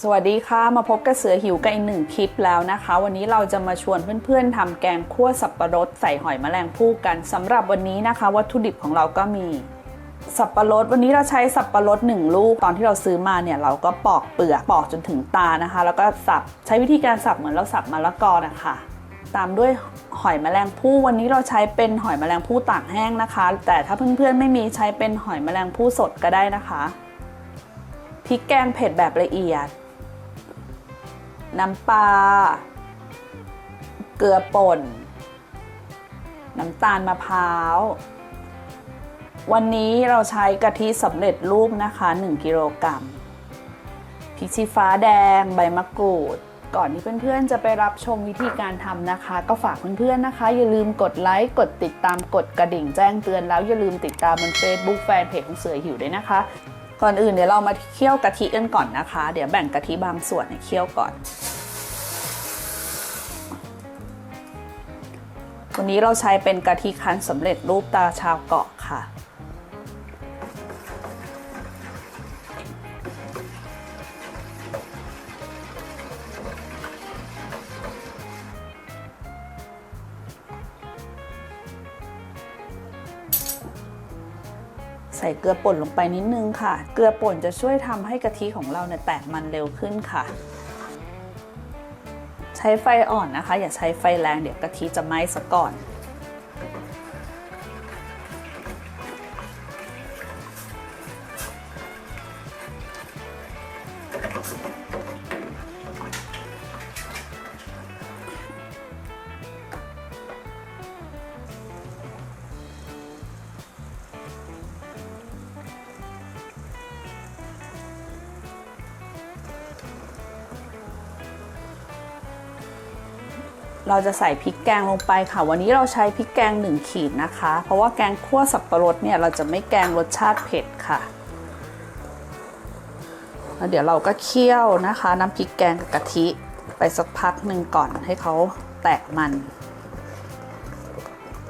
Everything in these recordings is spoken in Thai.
สวัสดีค่ะ มาพบกับเสือหิวกันอีกหนึ่งคลิปแล้วนะคะ วันนี้เราจะมาชวนเพื่อนๆทำแกงคั่วสับปะรดใส่หอยแมลงภู่กันสำหรับวันนี้นะคะ วัตถุดิบของเราก็มี สับปะรด วันนี้เราใช้สับปะรดหนึ่งลูกตอนที่เราซื้อมาเนี่ยเราก็ปอกเปลือกปอกจนถึงตานะคะ แล้วก็สับใช้วิธีการสับเหมือนเราสับมะละกอนะคะ ตามด้วยหอยแมลงภู่วันนี้เราใช้เป็นหอยแมลงภู่ตากแห้งนะคะ แต่ถ้าเพื่อนๆไม่มีใช้เป็นหอยแมลงภู่สดก็ได้นะคะพริกแกงเผ็ดแบบละเอียด น้ำปลา เกลือป่น น้ำตาลมะพร้าว วันนี้เราใช้กะทิสำเร็จรูปนะคะ 1 กิโลกรัมพริกชี้ฟ้าแดง ใบมะกรูด ก่อนที่เพื่อนๆ จะไปรับชมวิธีการทำนะคะ ก็ฝากเพื่อนๆนะคะ อย่าลืมกดไลค์ กดติดตาม กดกระดิ่งแจ้งเตือนแล้วอย่าลืมติดตามบน Facebook แฟนเพจของเสือหิวด้วยนะคะ ก่อนอื่นเดี๋ยวเรามาเคี่ยวกะทิกันก่อนนะคะ เดี๋ยวแบ่งกะทิบางส่วนให้เคี่ยวก่อน วันนี้เราใช้เป็นกะทิคั้นสำเร็จรูปตาชาวเกาะค่ะ ใส่เกลือป่นลงไปนิดนึงค่ะ เกลือป่นจะช่วยทำให้กะทิของเราเนี่ยแตกมันเร็วขึ้นค่ะ ใช้ไฟอ่อนนะคะ อย่าใช้ไฟแรงเดี๋ยวกะทิจะไหม้ซะก่อน เราจะใส่พริกแกงลงไปค่ะ วันนี้เราใช้พริกแกง 1 ขีดนะคะ เพราะว่าแกงคั่วสับปะรดเนี่ยเราจะไม่แกงรสชาติเผ็ดค่ะแล้วเดี๋ยวเราก็เคี่ยวนะคะ น้ำพริกแกงกับกะทิไปสักพักหนึ่งก่อนให้เขาแตกมัน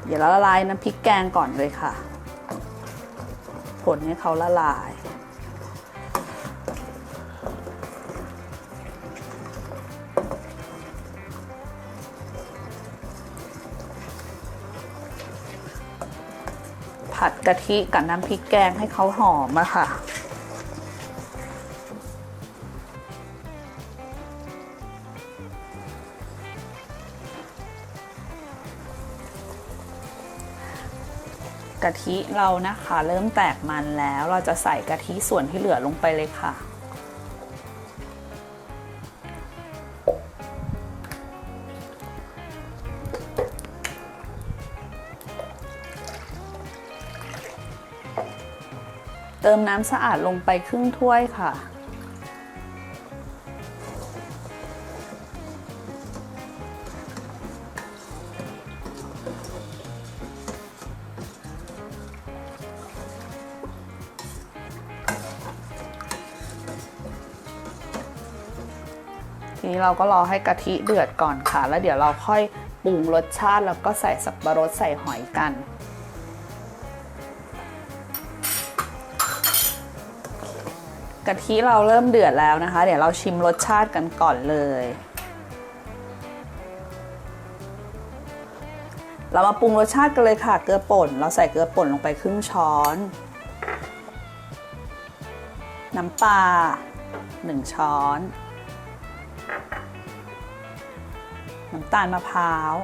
เดี๋ยวเราละลายน้ำพริกแกงก่อนเลยค่ะ ผลให้เขาละลาย ผัดกะทิกับน้ำพริกแกงให้เขาหอมอะค่ะ กะทิเรานะคะ เริ่มแตกมันแล้วเราจะใส่กะทิส่วนที่เหลือลงไปเลยค่ะ เติมน้ำสะอาดลงไปครึ่งถ้วยค่ะ ทีนี้เราก็รอให้กะทิเดือดก่อนค่ะ แล้วเดี๋ยวเราค่อยปรุงรสชาติแล้วก็ใส่สับปะรดใส่หอยกัน กะทิเราเริ่มเดือดแล้วนะคะ เดี๋ยวเราชิมรสชาติกันก่อนเลย เรามาปรุงรสชาติกันเลยค่ะ เกลือป่น เราใส่เกลือป่นลงไปครึ่งช้อน น้ำปลา1 ช้อน น้ำตาลมะพร้าว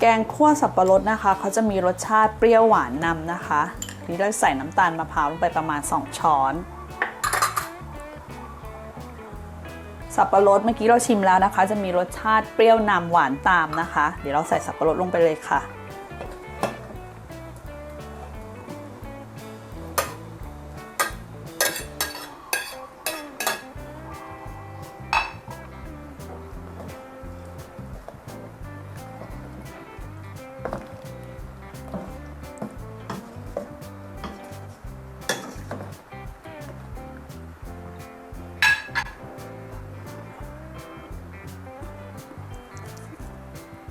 แกงคั่วสับปะรดนะคะ เขาจะมีรสชาติเปรี้ยวหวานนำนะคะ นี่เราใส่น้ำตาลมะพร้าวลงไปประมาณ 2 ช้อน สับปะรดเมื่อกี้เราชิมแล้วนะคะ จะมีรสชาติเปรี้ยวนำหวานตามนะคะ เดี๋ยวเราใส่สับปะรดลงไปเลยค่ะ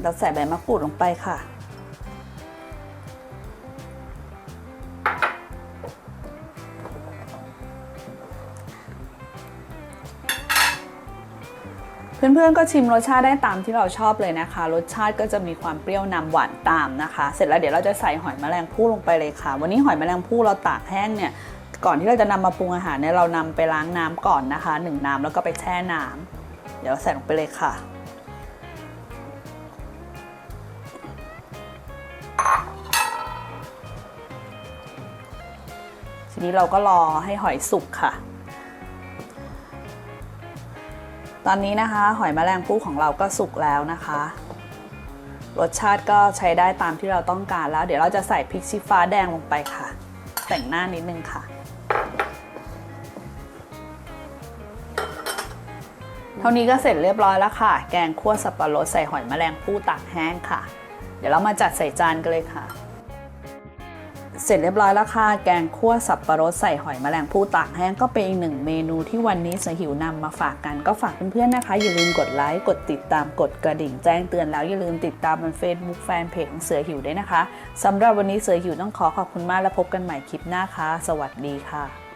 เราใส่ใบมะกรูดลงไปค่ะ เพื่อนๆก็ชิมรสชาติได้ตามที่เราชอบเลยนะคะ รสชาติก็จะมีความเปรี้ยวนำหวานตามนะคะ เสร็จแล้วเดี๋ยวเราจะใส่หอยแมลงภู่ลงไปเลยค่ะ วันนี้หอยแมลงภู่เราตากแห้งเนี่ยก่อนที่เราจะนำมาปรุงอาหารเนี่ยเรานำไปล้างน้ำก่อนนะคะหนึ่งน้ำแล้วก็ไปแช่น้ำเดี๋ยวใส่ลงไปเลยค่ะ นี้เราก็รอให้หอยสุกค่ะ ตอนนี้นะคะ หอยแมลงภู่ของเราก็สุกแล้วนะคะ รสชาติก็ใช้ได้ตามที่เราต้องการแล้ว เดี๋ยวเราจะใส่พริกชี้ฟ้าแดงลงไปค่ะ แต่งหน้านิดนึงค่ะเท่านี้ก็เสร็จเรียบร้อยแล้วค่ะ แกงคั่วสับปะรดใส่หอยแมลงภู่ตากแห้งค่ะ เดี๋ยวเรามาจัดใส่จานกันเลยค่ะ เสร็จเรียบร้อยแล้วค่ะ แกงคั่วสับปะรดใส่หอยแมลงภู่ตากแห้งก็เป็นอีกหนึ่งเมนูที่วันนี้เสือหิวนำมาฝากกันก็ฝากเพื่อนๆนะคะ อย่าลืมกดไลค์ กดติดตามกดกระดิ่งแจ้งเตือนแล้วอย่าลืมติดตามบน Facebook แฟนเพจของเสือหิวด้วยนะคะสำหรับวันนี้เสือหิวต้องขอขอบคุณมากและพบกันใหม่คลิปหน้าค่ะ สวัสดีค่ะ